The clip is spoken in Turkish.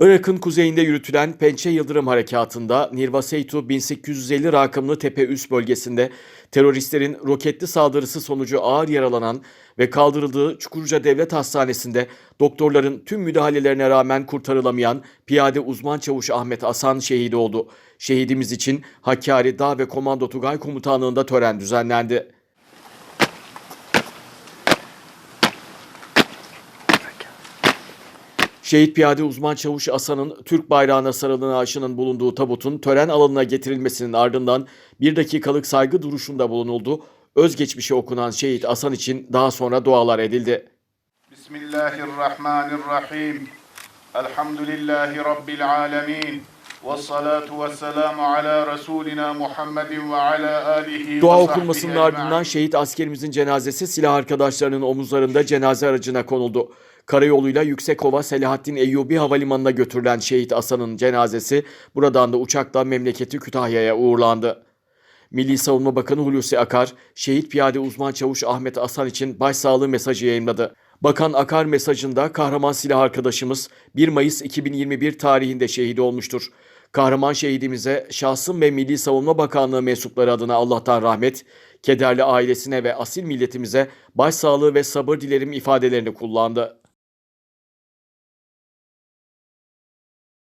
Irak'ın kuzeyinde yürütülen Pençe Yıldırım Harekatı'nda Nirvaseytu 1850 rakımlı tepe üst bölgesinde teröristlerin roketli saldırısı sonucu ağır yaralanan ve kaldırıldığı Çukurca Devlet Hastanesi'nde doktorların tüm müdahalelerine rağmen kurtarılamayan piyade uzman çavuş Ahmet Asan şehit oldu. Şehidimiz için Hakkari Dağ ve Komando Tugay Komutanlığı'nda tören düzenlendi. Şehit piyade uzman çavuş Asan'ın Türk bayrağına sarılı naaşının bulunduğu tabutun tören alanına getirilmesinin ardından bir dakikalık saygı duruşunda bulunuldu. Özgeçmişi okunan şehit Asan için daha sonra dualar edildi. Bismillahirrahmanirrahim. Elhamdülillahi Rabbil alemin. Dua okunmasının ardından şehit askerimizin cenazesi silah arkadaşlarının omuzlarında cenaze aracına konuldu. Karayoluyla Yüksekova Selahattin Eyyubi Havalimanı'na götürülen şehit Asan'ın cenazesi buradan da uçakla memleketi Kütahya'ya uğurlandı. Milli Savunma Bakanı Hulusi Akar, şehit piyade uzman çavuş Ahmet Asan için başsağlığı mesajı yayınladı. Bakan Akar mesajında kahraman silah arkadaşımız 1 Mayıs 2021 tarihinde şehit olmuştur. Kahraman şehidimize şahsım ve Milli Savunma Bakanlığı mensupları adına Allah'tan rahmet, kederli ailesine ve asil milletimize başsağlığı ve sabır dilerim ifadelerini kullandı.